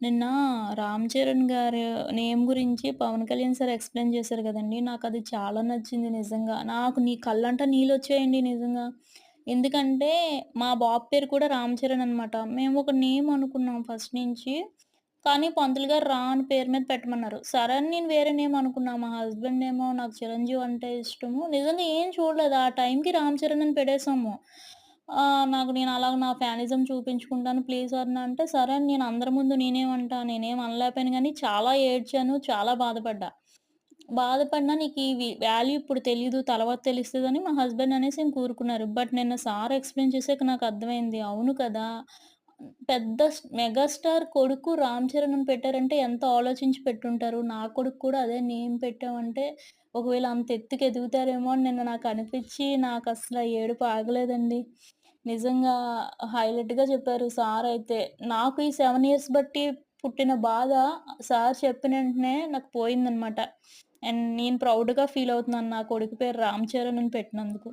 నిన్న రామ్ చరణ్ గారు నేమ్ గురించి పవన్ కళ్యాణ్ సార్ ఎక్స్‌ప్లెయిన్ చేశారు కదండీ నాకు అది చాలా నచ్చింది నిజంగా. నాకు నీ కళ్ళంట నీళ్ళొచ్చాయండి నిజంగా. ఎందుకంటే మా బాబు పేరు కూడా రామ్ చరణ్ అనమాట. మేము ఒక నేమ్ అనుకున్నాం ఫస్ట్ నుంచి. కానీ పంతులు గారు రా అని పేరు మీద పెట్టమన్నారు. సరే అని నేను వేరే నేమ్ అనుకున్నా. మా హస్బెండ్ ఏమో నాకు చిరంజీవి అంటే ఇష్టము. నిజంగా ఏం చూడలేదు. ఆ టైంకి రామ్ చరణ్ అని పెట్టేసాము. నాకు నేను అలాగ నా ఫ్యానిజం చూపించుకుంటాను ప్లీజ్ అని అంటే, సరే అని నేను అందరి ముందు నేనేమంటా నేనేం అనలేకపోయాను గానీ చాలా ఏడ్చాను. చాలా బాధపడ్డా. బాధపడినా నీకు ఈ వి వాల్యూ ఇప్పుడు తెలీదు. తర్వాత తెలుస్తదని మా హస్బెండ్ అనేసి ఇంక ఊరుకున్నారు. బట్ నిన్న సార్ ఎక్స్‌ప్లెయిన్ చేసాక నాకు అర్థమైంది. అవును కదా! పెద్ద స్ మెగాస్టార్ కొడుకు 'రామ్ చరణ్' అని పెట్టారంటే ఎంత ఆలోచించి పెట్టుంటారు. నా కొడుకు కూడా అదే నేమ్ పెట్టామంటే ఒకవేళ అంత ఎత్తుకి ఎదుగుతారేమో అని నిన్న నాకు అనిపిచ్చి నాకసల ఏడుపు ఆగలేదండి. నిజంగా హైలైట్‌గా చెప్పారు సార్ అయితే. నాకు ఈ 7 ఇయర్స్ బట్టి పుట్టిన బాధ సార్ చెప్పిన వెంటనే నాకు పోయిందనమాట. అండ్ నేను ప్రౌడ్‌గా ఫీల్ అవుతున్నాను. నా కొడుకు పేరు 'రామ్ చరణ్' అని పెట్టినందుకు.